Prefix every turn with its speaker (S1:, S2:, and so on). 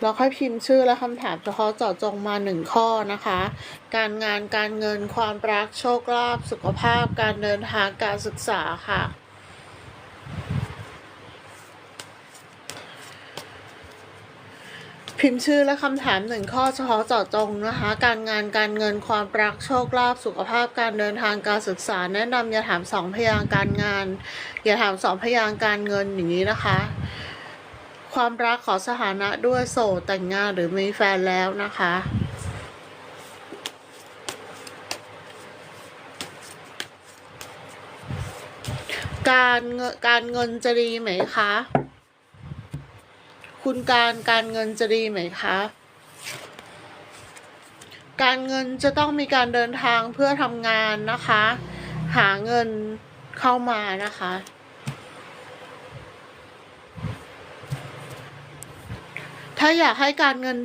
S1: แล้วค่อยพิมพ์ชื่อและคำถามเฉพาะเจาะจงมาหนึ่งข้อนะคะ การงานการเงินความรักโชคลาภสุขภาพ การเดินทางการศึกษาค่ะพิมพ์ชื่อและคำถามหนึ่งข้อเฉพาะเจาะจงนะคะ การงานการเงินความรักโชคลาภสุขภาพการเดินทางการศึกษา แนะนำอย่าถามสองพยางการงาน อย่าถามสองพยางการเงินอย่างนี้นะคะ ความรักขอสถานะด้วยโสดแต่งงานหรือมีแฟนแล้วนะคะ การเงินการเงินจะดีไหมคะ คุณการการเงินจะดีไหมคะการเงินจะต้องมีการเดินทางเพื่อทำงานนะคะ หาเงินเข้ามานะคะ ถ้าอยากให้การเงิน